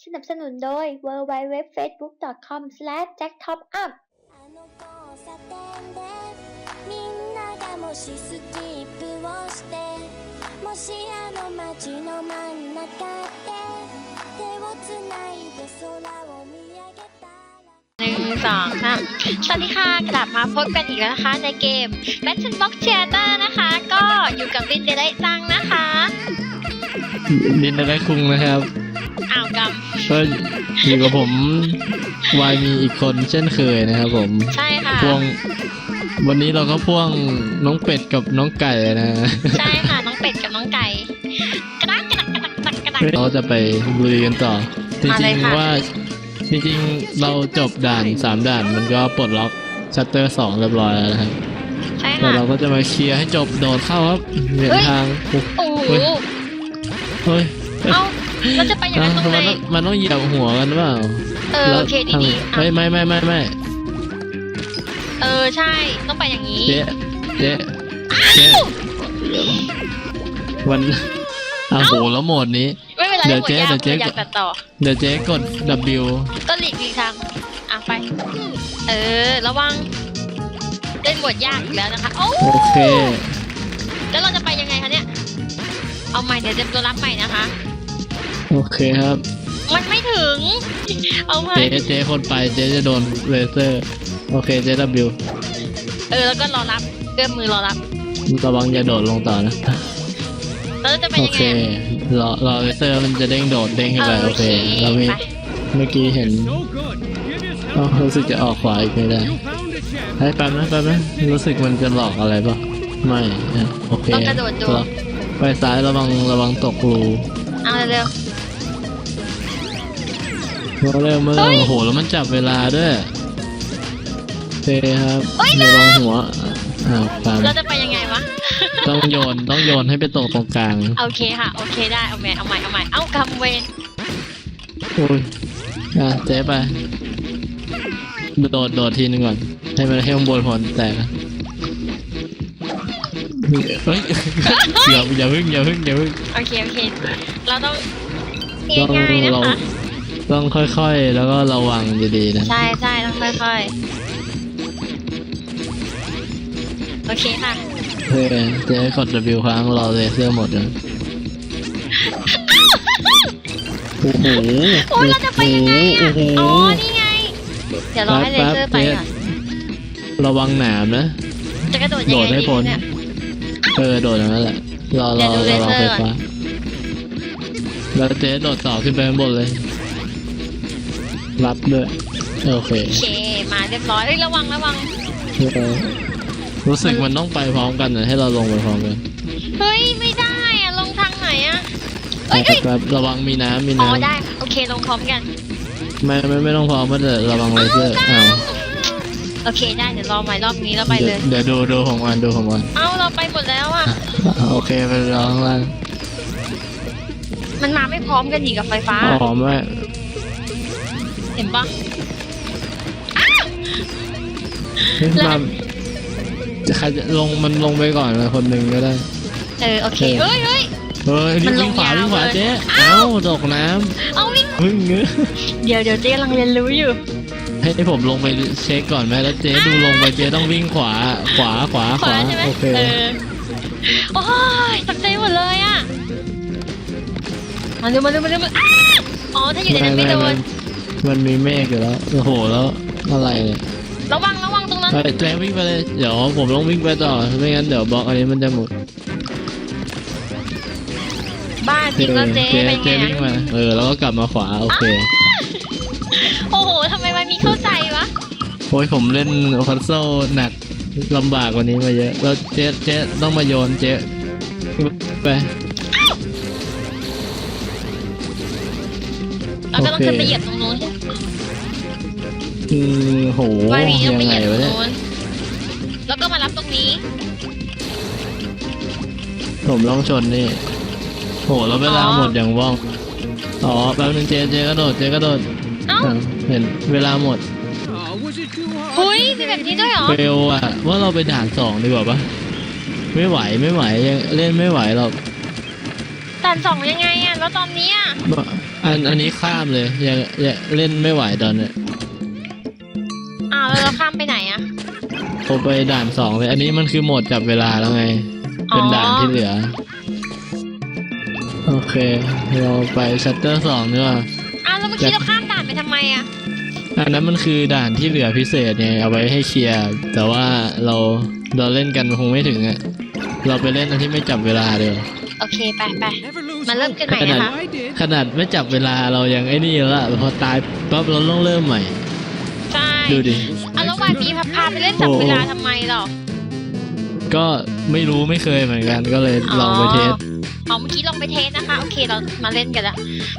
สนับสนุนโดย www.facebook.com/jacktopUp あの交差点でみんながもしスキップをしてもしあの街の真ん中で手をつないで空を見上げたら หนึ่งสองสามสวัสดีค่ะ กลับมาพบกันอีกแล้วนะคะ ในเกม Battle Box Theater นะคะ ก็อยู่กับวินเดลซังนะคะ ดินได้คุงนะครับ อ้าวก ก็อยู่กับผมวายมีอีกคนเช่นเคยนะครับผมำใช่ค่ะพ่วงวันนี้เราก็พ่วงน้องเป็ดกับน้องไก่นะใช่ค่ะน้องเป็ดกับน้องไก่กระดักกระดักกระดักกระดักกระดักเราจะไปลุยกันต่อจมาเลริยงค่ะๆว่าจริงๆเราจบด่านสามด่านมันก็ปลดล็อกชัตเตอร์สองเรียบร้อยแล้วนะครับใช่แต่ค่ะเราก็จะมาเคลียร์ให้จบโดดเข้าครับเหรียญเฮ้ยทางโอ้โอ้โหเฮ้ยเอ้า เราจะไปอย่างอะนั้นตรงไหนมันต้องมันต้องเหยียบหัวกันหรือเปล่าเออแล้วโอเคทางดีๆเฮ้ยอะไม่ไม่ไม่ไม่เออใช่ต้องไปอย่างนี้เจ๊เจ๊เจ๊วันอ้าวโหแล้วโหมดนี้ไม่เป็นไรเดี๋ยวหมดเจ๊ยากเดี๋ยวเจ๊อยากตัดต่อเดี๋ยวเจ๊กด W ก็หลีกหลีกทางอะไป เออระวังเล่นบทยากอีกแล้วนะคะ โอ้โอเค แล้วเราจะไปยังไงคะเนี่ย เอาใหม่เดี๋ยวเตรียมตัวรับใหม่นะคะ โอเคครับ มันไม่ถึง เอาใหม่ เจ๊เจ๊คนไปเจ๊จะโดนเลเซอร์ โอเคเจ๊ W เออ แล้วก็รอรับเอื้อมมือรอรับ ระวังอย่าโดดลงต่อนะ แล้วจะไปโอยังเคไงรอรอเลเซอร์มันจะเด้งโดดเด้งขึ้นไปเออโอโอเคเคเรามีไปเมื่อกี้เห็นอ๋อรู้สึกจะออกขวาอีกไม่ได้ให้แป๊บนะแป๊บนะรู้สึกมันจะหลอกอะไรป่ะไม่อะโอเคต้องกระโดดดู ไปซ้ายระวังระวังตกรูเอาเร็ว มาเร็วมาเฮ้เร็วยโอ้โหแล้วมันจับเวลาด้วยโอเคครับระวังหัวอ้าวฟังๆเราจะไปยังไงวะ ต้องโยนต้องโยนให้ไปตกตรงกลางโอเคค่ะ โอเคได้ เอาใหม่ เอาใหม่ เอาใหม่ เอากำเวนโอ้ยอะเจ๊ไปโดดโดดทีนึงก่อน ให้มันให้ข้างบนพอนแตกนะเฮ้ยอย่าอย่าพึ่งอย่าพึ่งอย่าพึ่งโอเค โอเค เราต้องต้องง่ายๆนะเราคะ ต้องค่อยๆ แล้วก็ระวังดีๆนะ ใช่ใช่ต้องค่อยๆ โอเคค่ะเฮ้ยเจ๊กด W ค้างรอเลเซอร์หมดเลยโอ้โหโอ้ยเราจะไปยังไงอะโอ้โหอ๋อนี่ไง เดี๋ยวรอให้เลเซอร์ไปก่อนระวังหนามนะ จะกระโดดยังโดไงดให้ดีพ้นเนี่ยเออโดดอย่างนั้นแหละ รอรเดี๋อยวดูระวังเลไฟเซอร์ก่ฟ้าอนแล้วเจ๊โดดต่อขึ้นไปข้างบนเลย รับด้วยโอเคโอเค มาเรียบร้อยเอ้ยระวังระวังเออรู้สึกมันต้องไปพร้อมกันนะให้เราลงไปพร้อมกันเฮ้ย ไม่ได้อะลงทางไหนอะเอ้ยเอ้ยแบบระวังมีน้ำมีอ๋อน้ำได้โอเคลงพร้อมกันไม่ไม่ไม่ต้องพร้อมมันแต่ระวังเลเซอร์อ้าวโอเคได้เดี๋ยวรอใหม่รอบนี้แล้วไปเลย เดี๋ยวดูดูของมันดูของมันเอ้าเราไปหมดแล้วอะโอเคไปรอข้างล่างมันมาไม่พร้อมกันอีกกับไฟฟ้าพร้อมไหมเห็นปะเฮ้ยแล้วมาจะใครจะลงมันลงไปก่อนนะคนหนึ่งก็ได้ เออโอเคเฮ้ยเฮ้ย เฮ้ยมันลวิ่งงขวายาววิ่งขวาเลยเจ๊เอ้าตกน้เอาวิ่งำพึ่งเงื้อเดี๋ยวเดี๋ยวเจ๊กำลังเรียนรู้อยู่ ให้ผมลงไปเช็คก่อนไหมแล้วเจ๊ดูลงไปเจ๊ต้องวิ่งขวาขวาขวาขวาใช่ไหมโอเค เออ โอ้ยตกใจหมดเลยอะมาเร็วมาเร็วมาเร็วมาอ้าอ๋อ ถ้าอยู่ในนั้นไม่โดน มันมีเมฆอยู่แล้ว โอ้โห แล้วอะไรเนี่ยระวังระวังตรงนั้น ไปเจ๊วิ่งไปเลย เดี๋ยวผมต้องวิ่งไปต่อ ไม่งั้นเดี๋ยวบล็อกอันนี้มันจะหมดบ้าจริงแล้วเจ๊เจ๊เป็นไงเจ๊วิ่งอะมา เออ แล้วก็กลับมาขวา โอเค โอ้โหทำไมมันมีเข้าใจวะ โอ้ยผมเล่นพัซเซิลหนักลำบากกว่านี้มาเยอะ แล้วเจ๊เจ๊ต้องมาโยนเจ๊ไปเราก็ต้องโอเคขึ้นไปเหยียบตรง นู้นใช่ไหมอืมโหว่าวีต้อยังงไปเหไงยียบตรวะงเนี่ยนู้นแล้วก็มารับตรงนี้ผมต้องชนนี่โหแล้วเวลาอ๋อหมดอย่างว่องอ๋อแป๊บนึงเจ๊เจ๊กระโดดเจ๊กระโดดเอ้าอะเห็นเวลาหมดหุยมีแบบนี้ด้วยเหรอ เฟลอะว่าเราไปด่านสองดีกว่าปะไม่ไหวไม่ไหวยังเล่นไม่ไหวหรอก แต่านสองยังไงอะแล้วตอนเนี้ยอันอันนี้ข้ามเลยยังยังเล่นไม่ไหวตอนเนี้ยอ้าวแล้วเราข้ามไปไหนอะผมไปด่านสองเลย อันนี้มันคือโหมดจับเวลาแล้วไง เป็นด่านที่เหลือ โอเค เราไปชัตเตอร์สองดีกว่าอ้าวแล้วเมื่อกี้เราข้ามด่านไปทำไมอะอันนั้นมันคือด่านที่เหลือพิเศษไงเอาไว้ให้เคลียร์ แต่ว่าเราเราเล่นกันคงไม่ถึงอะเราไปเล่นอันที่ไม่จับเวลาเดียว โอเคไปไปมามาเริ่เริ่มมกักันนใหใหม่ม่นะนะคะคะขนาดไม่จับเวลาเรายังไอ้นี่แล้วอะพอตายปั๊บเราต้องเริ่มใหม่ ใช่ดูดิอ้าวแล้ววายบีพาพาไปเล่นจับเวลาทำไมหรอก็ไม่รู้ไม่เคยเหมือนกันก็เลยลองไปเทสอ๋อเมื่อกี้ลองไปเทสนะคะ โอเคเรามาเล่นกันละ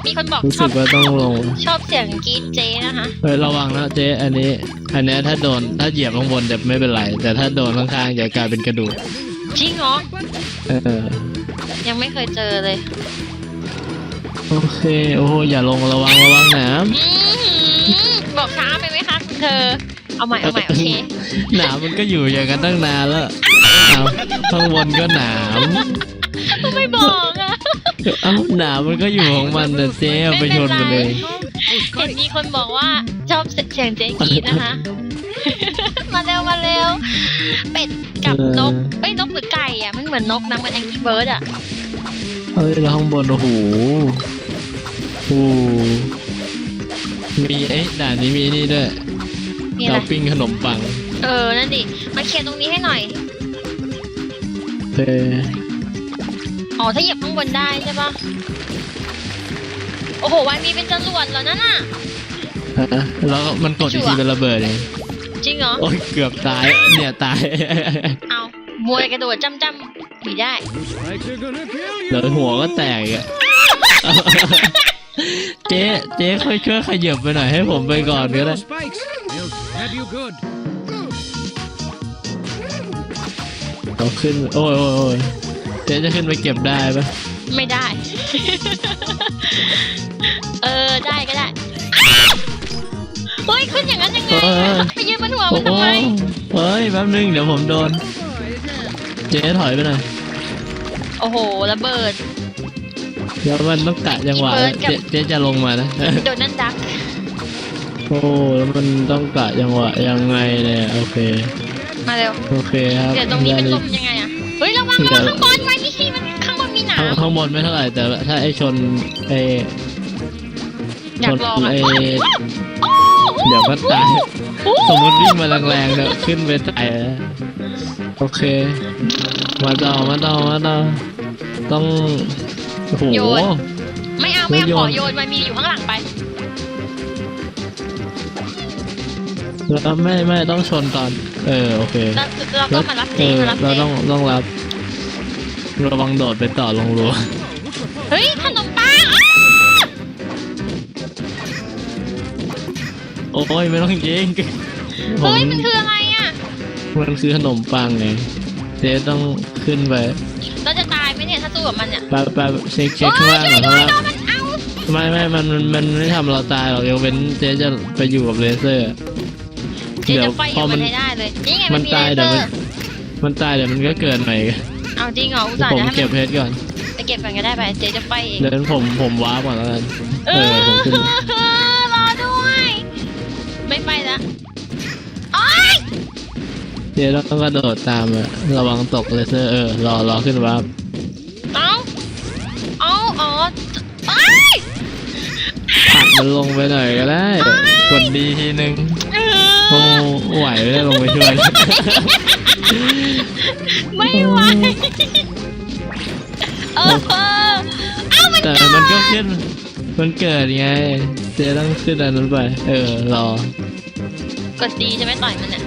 มีคนบอกรู้ชสึอบกว่าต้องลงชอบเสียงกรีดเจนะคะเฮ้ยระวังนะเจ๊อันนี้ อันเนี้ยถ้าโดนถ้าเหยียบข้างบนจะไม่เป็นไร แต่ถ้าโดนข้างๆจะกลายเป็นกระดูกจริงเหรอเออ ยังไม่เคยเจอเลย โอเค โอ้โหอย่าลงระวังระวังหนามอื้อหือบอกช้าไปไหมคะคุณเธอ เอาใหม่ เอาใหม่ โอเคหนามมันก็อยู่อย่างกันตั้งนานแล้วเอาข้างบนก็หนามไม่บอกอะเอ้าหนามมันก็อยู่ของมันแต่เจ๊เอาไปชนมันเลย เห็นมีคนบอกว่าชอบ เสียงเจ๊กรีดนะคะ มาเร็วมาเร็ว เป็ดกับนกเอ้ยนกหรือไก่อะมันเหมือนนกนะมันแองกี้เบิร์ดอะเฮ้ยแล้วข้างบนโอ้โหโอ้โหมีเอ๊ะด่านนี้มีนี่ด้วยมีอะไรเราปิ้งขนมปัง เออ นั่นดิ มาเคลียร์ตรงนี้ให้หน่อย เอออ๋อ ถ้าเหยียบข้างบนได้ใช่ปะโอ้โหวันมีเป็นจรวดเหรอนั่นน่ะฮะ แล้วมันกดอีกทีเป็นระเบิดเองจริงเหรอ โอ้ยเกือบตาย เนี่ยตาย เอามวยกระโดดจ้ำจ้ำหนีได้เดี๋ยวหัวก็แตกอีกอะเจ๊เจ๊ค่อยช่วยขยับไปหน่อยให้ผมไปก่อนก็ได้เอาขึ้น โอ้ยโอ้ยโอ้ยเจ๊จะขึ้นไปเก็บได้ปะไม่ได้ เออได้ก็ได้ เฮ้ยขึ้นอย่างนั้นยังไงอะไปยืนบนหัวโอ้มันโหทำไมเฮ้ยแป๊บนึงเดี๋ยวผมโดน เจ๊ถอยไปหน่อยโอ้โหระเบิด เดี๋ยวมันต้องกะจังหวะพี่เบิร์ดกับ เจ๊เจ๊จะลงมานะ โดนนั่นดักโอ้แล้วมันต้องกะจังหวะยังไงเนี่ยโอเคมาเร็วโอเคครับเดี๋ยวตรงนี้เป็นลมยังไงอะเฮ้ยระวังระวังข้างบนไว้นี่สิมันข้างบนมีหนาข้างมข้างบนไม่เท่าไหร่แต่ถ้าไอชนไออยากลองอะไอโอ้ เดี๋ยวก็ตายโอ้สมมติวิ่งมาแรงๆเนี่ยขึ้นไปตายแล้วโอเค มาต่อมาต่อมาต่อต้องโอ้โหไม่เอาไม่เอาไม่โยนขอโยนมันมีอยู่ข้างหลังไปแล้วไม่ไม่ต้องชนตอน เออโอเคแล้วเราก็มารับเอเจอมารับเจเราต้องต้องรับระวังโดดไปต่อลงรัวเฮ้ยขนม โอ้ยไม่ต้องยิงผเฮ้ยมมันคืออะไรอะ มันคือขนมปังไงเจ๊ต้องขึ้นไปเราจะตายไหมเนี่ยถ้าสู้กับมันเนี่ยไปไปเช็คเช็คโอ้ข้างยล่างช่วยก่อนด้ข้างวยล่างโดนมันเอาไม่ไม่มันมันมันไม่ทำเราตายหรอกยกเว้นเจ๊จะไปอยู่กับเลเซอร์เจ๊เดี๋ยจะวไฟอพอยู่มัมันนให้ได้เลยนี่ไงมัมันนมีตายเลเดี๋ยวเซมัอนร์มันตายเดี๋ยวมันก็เกิดใหม่อีกเอาจริงเหรออุตส่าห์ผมจะให้เก็บมันเพชรก่อนไปเก็บก่อนก็ได้ไปเจ๊จะไฟเองเดี๋ยวผมผมว้าร์ปก่อนแล้วกันเอเอออผมขึ้นรอด้วย ไม่ไปละโอ๊ยเจ๊ต้องกระโดดตามอะระวังตกเลเซอร์เออรอรอขึ้นว้าร์ปเอาเอาอ๋อโอ๊ยผลักมันลงไปหน่อยก็ได้ กดดีทีนึง เอโอ้อไหวไม่ได้ลงไปช่วย ไม่ไหวเออเอามันแต่มันก็ขึ้น มันเกิดไงเจ๊ต้องขึ้นอันนั้นไป เออรอ กดดีจะไม่ต่อยมันเนี่ย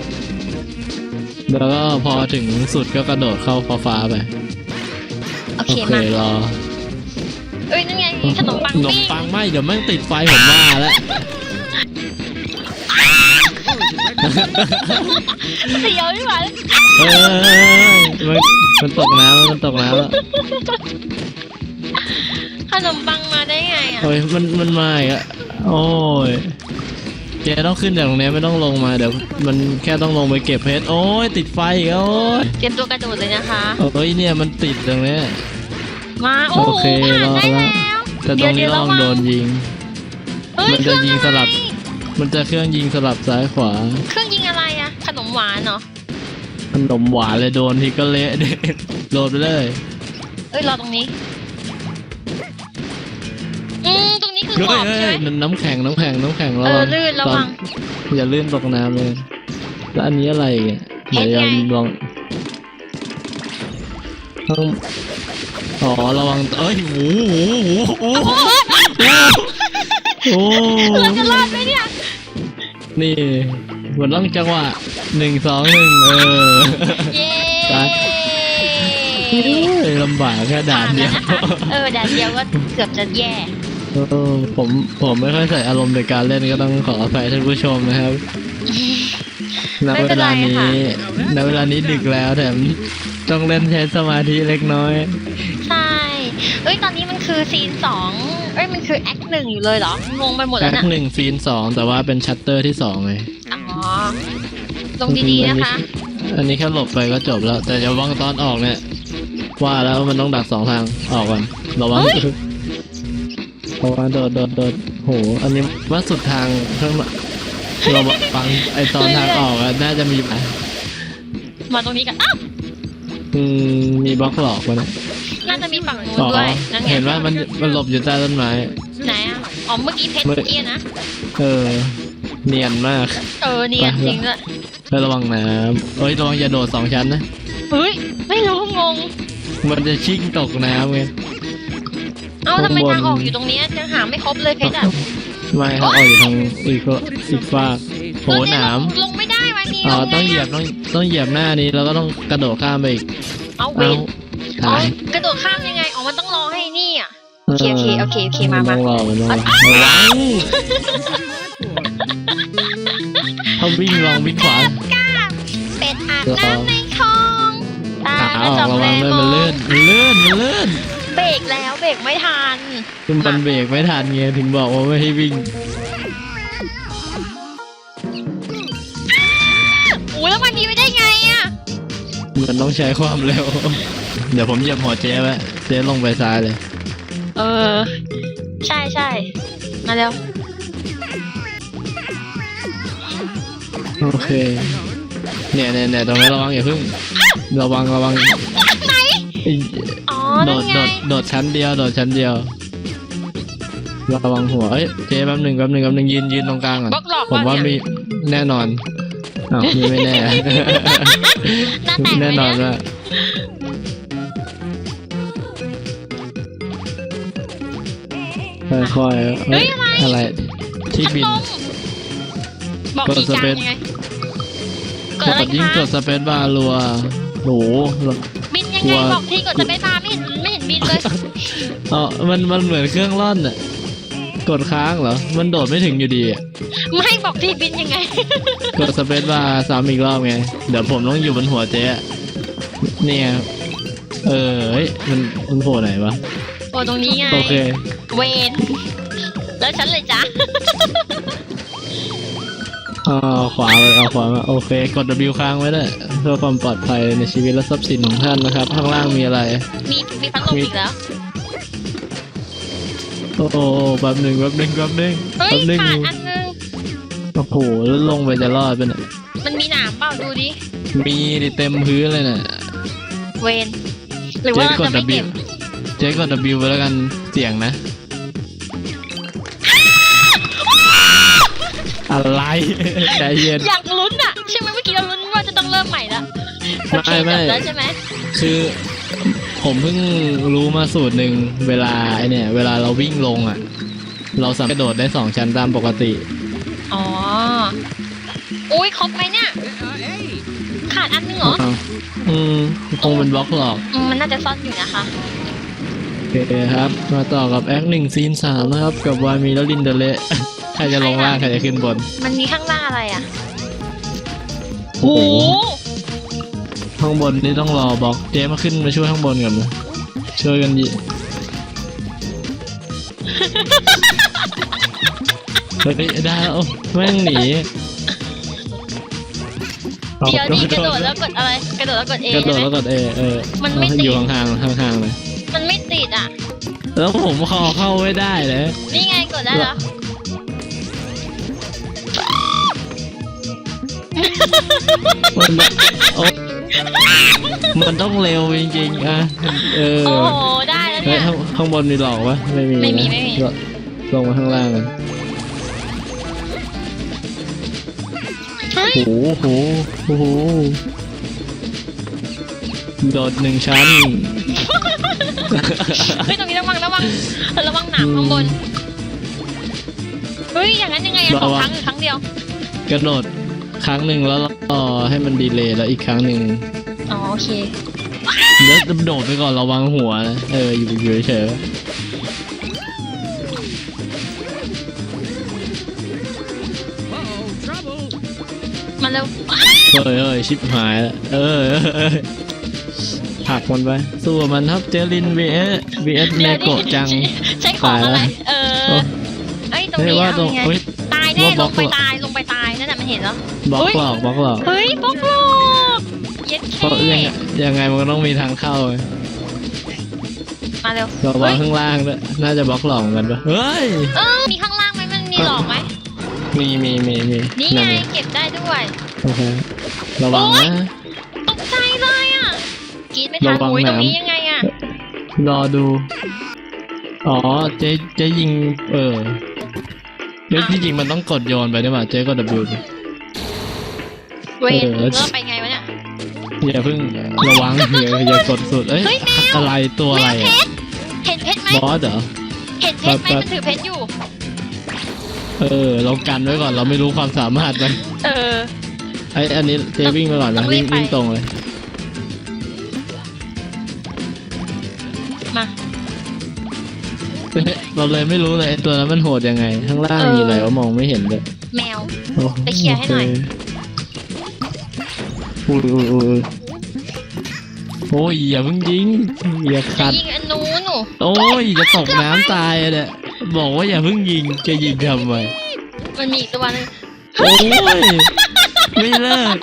แล้วก็พอถึงสุดก็กระโดดเข้าฟ้าฟ้าๆไปโอโอเคเคมารอเอ้ยนั่นไงขนมปังขนมปิ้งปังไหมเดี๋ยวแม่งติดไฟผมว่าแล้วเสียวไม่ไหวเฮ้ยมันมันตกน้ำแล้วมันตกน้ำแล้วขนมปังมาได้ไงอะเฮ้ยมันมันมาอีกอะโอ้ย แกต้องขึ้นจากตรงนี้ไม่ต้องลงมาเดี๋ยวมันแค่ต้องลงไปเก็บเพชรโอ้ยติดไฟอีกโอ้ยเตรียมตัวกระโดดเลยนะคะโอ้ยเนี่ยมันติดตรงเนี้ยมาโอ้โอโหเคผ่านรอได้แล้วแล้วแต่ตรงนี้เดี๋ยวลองเดี๋ยวระวังโดนยิง เอ้ยมันเคจะรื่องยิงอะสไรลับ มันจะเครื่องยิงสลับซ้ายขวาเครื่องยิงอะไรอะขนมหวานเหรอขนมหวานเลยโดนทีก็เละเด็โดนไปเลย เอ้ยรอตรงนี้ ขอยบเฮ้ใช่ยไหมน้ำแข็งน้ำแข็งน้ำแข็งเอระอวังลื่นระตอวันงอย่าลื่นตกน้ำเลย แล้วอันนี้อะไรอีกอะเดี๋ยวเพชรไง ลองต้องอ๋อระวังเอ้ยโอ้โหโอ้โหโอ้โหเราจะรอดไหมเนี่ยนี่มันต้องจังหวะหนึ่งสองหนึ่งเออ เย้ไป เฮ้ยลำบากแค่ด่านเดียว ผ่านแล้วนะคะเออด่านเดียวก็เกือบจะแย่เออ ผมผมไม่ค่อยใส่อารมณ์ในการเล่นก็ต้องขออภัยท่านผู้ชมนะครับณไม่เวเป็นไรลานี้ค่ะณเวลานี้ดึกแล้วแถมต้องเล่นใช้สมาธิเล็กน้อย ใช่ เอ้ยตอนนี้มันคือซีนสองเอ้ยมันคือแอคหนึ่งอยู่เลยเหรองงไปหมดแอแล้วคน่ะหนึ่งซีนสองแต่ว่าเป็นชัตเตอร์ที่สองไงอ๋อลงดีๆนะคะ อันนี้แค่หลบไปก็จบแล้ว แต่อย่าวังตอนออกเนี่ย ว่าแล้วมันต้องดักสองทางออกก่อนระวัง เฮ้ยระวังโดดโดดโดดโห อันนี้ว่าสุดทางข้างหลังเราฟังไอตอนทางออกอะน่าจะมีไหมมาตรงนี้กันอ้าวอืมมีบล็อกหลอกวะเนี่ยน่าจะมีฝั่งนู้นอ๋อด้วยนั่นไงเห็นว่ามันมันหลบอยู่ใต้ต้นไม้ไหนอะอ๋อเมื่อกี้เพชรเมื่อเมื่อกี้นะเออเนียนมาก เออเนียนจริงด้วยให้ระวังน้ำเอ้ยระวังอย่าโดดสองชั้นนะเฮ้ยไม่รู้งงมันจะชิ่งตกน้ำไง เอ้าทำไมข้างบนทางออกอยู่ตรงเนี้ยยังหาไม่ครบเลยเพชรอะไม่ครับเอาอยู่ทางอีกฝอีกฝากโหเออหเยนามลงลงไม่ได้วันนี้อ๋อลงต้องเหยีไงยบต้องต้องเหยียบหน้านี้แล้วก็ต้องกระโดดข้ามไปอีกเอาเวเอานถ่ายกระโดดข้ามยังไงอ๋อมันต้องรอให้นี่อะโอเคโอเคโอเคโอเคมามาต้องรอมันต้องรอระวังถ้าวิ่งลองวิ่งขวาเป็ดอาบน้ำในคลองตาขาไม่ออจกบระเลวังยด้วยโมมันลื่นมันลื่นมันลื่น เบรกแล้วเบรกไม่ทัน คือมันเบรกไม่ทันไงถึงบอกว่าไม่ให้วิ่งอู้แล้วมันมีไม่ได้ไงอะมันต้องใช้ความเร็ว เดี๋ยวผมเหยียบหัวเจ๊ไว้เจ๊ลงไปซ้ายเลย เออ ใช่ใช่มาเร็ว โอเค เนี่ยเนี่ยเนี่ยตรงนี้ระวังอย่าเพึ่ง ระวังระวัง ไหน ไอ้อ๋อ โดนั่นดไงโดดโดดชั้นเดียวโดดชั้นเดียวระวังหัวเอ้ยเจ๊แป๊บหนึ่งแป๊บหนึ่งแป๊บหนึ่งยืนยืนตรงกลางก่อนบล็อกหลอกผมว่าเนี่ย มีแน่นอนอ้าวมีไม่แน่ หน้าแตกไหมแน่นอนเนี่ยว่าค่อยๆเฮ้ยอะไรอะไร ที่บิน พัดลมบอกกดกี่สจาเปนซยังไงกกดอะไรดยิ่งคะกดสเปซบาร์รัวโห บินยังกลัไงวบอกที่กดจะไปมา บินเลยอ๋อมันมันเหมือนเครื่องร่อนอะกดค้างเหรอ มันโดดไม่ถึงอยู่ดีอะไม่บอกที่บินยังไง กดสเปซบาร์ซ้ำอีกรอบไง เดี๋ยวผมต้องอยู่บนหัวเจ๊อะเนี่ย เออเฮ้ยมันมันโผล่ไหนวะ โอ้ตรงนี้ไง โอเค เวนแล้วฉันเลยจ้ะเอาขวาเลยเอาขวามาโอเค กด W ค้างไว้ด้วยเพื่อความปลอดภัยในชีวิตและทรัพย์สินของท่านนะครับ ข้างล่างมีอะไร มีมีพัดลมอีกแล้ว โอ้โหแป๊บหนึ่งแป๊บหนึ่งแป๊บหนึ่งเฮ้ยแป๊บหนึ่งขาดอันนึง โอ้โหแล้วลงไปจะรอดเป็นยมันมีหนามเปล่าดูดิ มีดิเต็มพื้นเลยน่ะเวน หรือว่าเราจะไม่เก็บเจ๊กด W ไปแล้วกันเสียงนะ อะไรใจเย็น อยากลุ้นอะใช่ไหมเมื่อกี้เราลุ้นว่าจะต้องเริ่มใหม่ละโอเคไม่จไม่บแล้วใช่ไหมคือผมเพิ่งรู้มาสูตรหนึ่งเวลาไอเนี่ย เวลาเราวิ่งลงอะ เราสามารถกระโดดได้สองชั้นตามปกติ อ๋ออุ้ยครบไหมเนี่ยขาดอันนึงเหรอาวอืมคงเป็นบล็อกหลอก อืมมันน่าจะซ่อนอยู่นะคะ โอเคครับ มาต่อกับแอคหนึ่งซีนสามนะครับ กับวามีแล้วลินเดเล ใครจะลงล่างใครจะขึ้นบน มันมีข้างล่างอะไรอะโอ้โอ้โหโหข้างบนนี่ต้องรอบล็อกเจ๊มาขึ้นมาช่วยข้างบนก่อนนะช่วยกันยิเฮ้ยได้แล้วแม่งหนีเดี๋ยวนี้กระโดดแล้แล้ววกดอะไร กระโดดแล้วกดเอกระโดใช่ดไหมแล้วกดเอเออมันไม่ติดอยู่ห่างๆห่างๆเลยมันไม่ติดดอะ แล้วผมคอเข้าไม่ได้เลยนี่ไงกดได้แล้ว มันโอ๊ยมันต้องเร็วจริงๆอะเออโอ้โหได้แล้วเฮ้เนี่ย ยข้างข้างบนมีหลอกปะไม่มีไม่มีนะไม่มีลลงมาข้างล่างกันเฮ้ยโอ้โหโอ้โหโดดหนึ่งชั้น เฮ้ยตรงนี้ระวังระวังเออระวังหนามข้างบนเฮ้ยอย่างนั้นยังไงอะสองครั้งหรือครั้งเดียวกระโดด ครั้งหนึ่งแล้วรอให้มันดีเลย์แล้วอีกครั้งหนึ่งอ๋อโอเคแล้วโดดไปก่อนระวังหัวนะเอออยู่อยู่เฉยมาเร็วๆเฮ้ยเฮ้ยชิบหายแล้วเออเออเออผลักมันไปสู้กับมันครับเจลิน vs vs เนโกะจังใช้ของอะไรตายแล้วเอโอ้อเอ้ยตรงเฮ้ยนี้ว่าเอาตรงไงเฮ้ยตายแน่ว่าบลล็อกงไปตายลงไปตาย นั่นน่ะมันเห็นแล้วบล็อกเฮ้ยหลอกบล็อกหลอกเฮ้ยบล็อกโลกเย็ดเพราะแค่ยังไงยังไงมันก็ต้องมีทางเข้าไงมาเร็วระวัเฮ้งยข้างล่างด้วยน่าจะบล็อกหลอกเหมือนกันปะเฮ้ยเออมีข้างล่างไหมมันมีหลอกไหมมีมีมีมีนี่ไงนั่นไงเก็บได้ด้วยโอเคระวังนะ ตกใจเลยอะกรีดไม่ทันระวังอุ้ยตรงน้ำนี้ยังไงอะรอดู อ๋อ เจ๊เจ๊ยิง เออเดี๋ยวที่จริงมันต้องกดโยนไปด้วยป่ะเจ๊ก็ W ดิ เวนเออเลิกไปไงวะเนี่ย อย่าเพิ่งระวังอย่าอย่ากดสุดเอ้ยเฮ้ยแมว อะไรตัวอะไรแมวเพอะชรเห็นเพชรไหมบอสเหรอ เห็นเพชรไหมแป๊บมันถือเพชรอยู่ เออเรากันไว้ก่อนเราไม่รู้ความสามารถมันเออ ไออันนี้เจ๊วิ่งไปก่อนต้นะองรีวิ่บงไป วิ่งตรงเลยมา เราเลยไม่รู้เลยไอ้ตัวนั้นมันโหดยังไง ข้างล่างเออมีอะไรวะมองไม่เห็นเลยแมว โอ้ไปเคลียร์ให้หน่อย โอุ้ยอุ้ยอุ้ยโอ้ยอย่าเพิ่งยิงอย่าขัดยิงอันนู้นหนูโอ้ยจะตกน้ำตายอะเนี่ยบอกว่าอย่าเพิ่งยิงจะยิงทำไมมันมีอีกตัวนึงโอ้ยไม่เลิก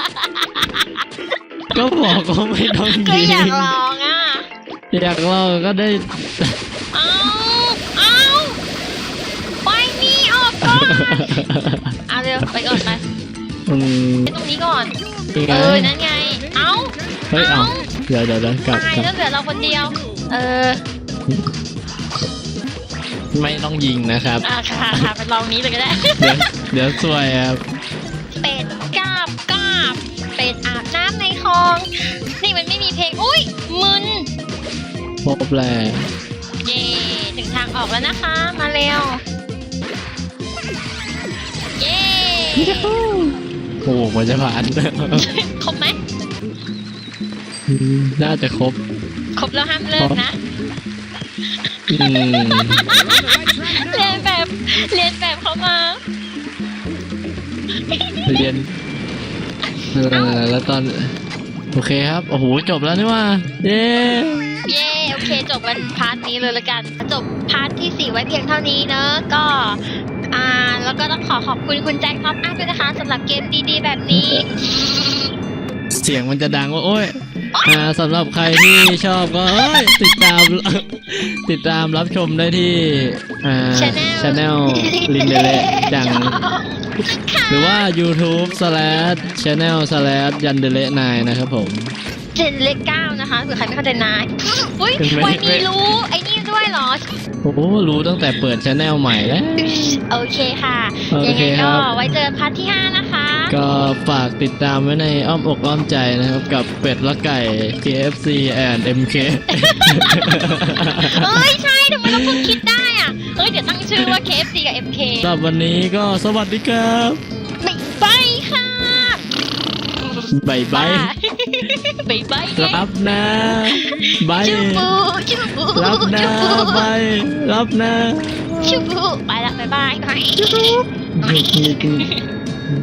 ก็บอกว่าไม่ต้องยิงอยากลองอะอยากลองก็ได้เอาเอาไปนี่ออกก่อนเอาเร็วไปก่อนไปไปตรงนี้ก่อน ยังไงเออนั่นไง เอาเฮ้ยเอาเดี๋ยวเดี๋ยวเดี๋ยวกลับตายกลับแล้วเหลือเราคนเดียว เออไม่ต้องยิงนะครับ อะค่ะค่ะไปลองนี้เลยก็ได้ เดี๋ยวเดี๋ยวซวยครับเป็ดกาบกาบเป็ดอาบน้ำในคลอง นี่มันไม่มีเพลง อุ้ยมึน พบแล้วเย่ถึงทางออกแล้วนะคะ มาเร็ว เย่ โอ้โหมันจะผ่าน ครบไหมน่าจะครบ ครบแล้วห้ามเลิกนะ อืมเรียนแบบเรียนแบบเขามา เรียนเออแล้วตอน โอเคครับ โอ้โห จบแล้วนี่ว่า เย้เย่โอเค จบกันพาร์ทนี้เลยละกัน จบพาร์ทที่4ไว้เพียงเท่านี้เนอะก็อ่า แล้วก็ต้องขอขอบคุณคุณแจ็คท็อปอัพด้วยนะคะสำหรับเกมดีๆ แบบนี้ เสียงมันจะดังว่าโอ้ยอ่าสำหรับใครที่ชอบก็เอ้ยติดตาม ติดตามรับชมได้ที่อ่า Channel ช anel ลินเดเลจัง หรือว่า YouTube slash channel slash ยันเดเลนายนะครับผม เจนเลขเก้านะคะเผื่อใครไม่เข้าใจนาย อุ้ยไม่วัยไม่ นี้รู้ ไอ้นี่ ด้วยเหรอ โอ้โหรู้ตั้งแต่เปิดช anel ใหม่แล้ว โอเคค่ะ โอยังเคไงครัก็บ ไว้เจอพาร์ทที่ 5 นะคะ ก็ฝากติดตามไว้ในอ้อมอกอ้อมใจนะครับ กับเป็ดและไก่ KFC and MK เอ้ย ใช่ทำไมเราเพิ่งคิดได้อะเฮ้ย เดี๋ยวตั้งชื่อว่า KFC กับ MK สำหรับวันนี้ก็สวัสดีครับบ๊ายบายค่ะ บายบายบ๊ายบายรับนะบายชูบูชูบูรับนะชูบูบายรับนะชูบูไปละบ๊ายบาย Hãy subscribe cho kênh Ghiền Mì Gõ Để không bỏ lỡ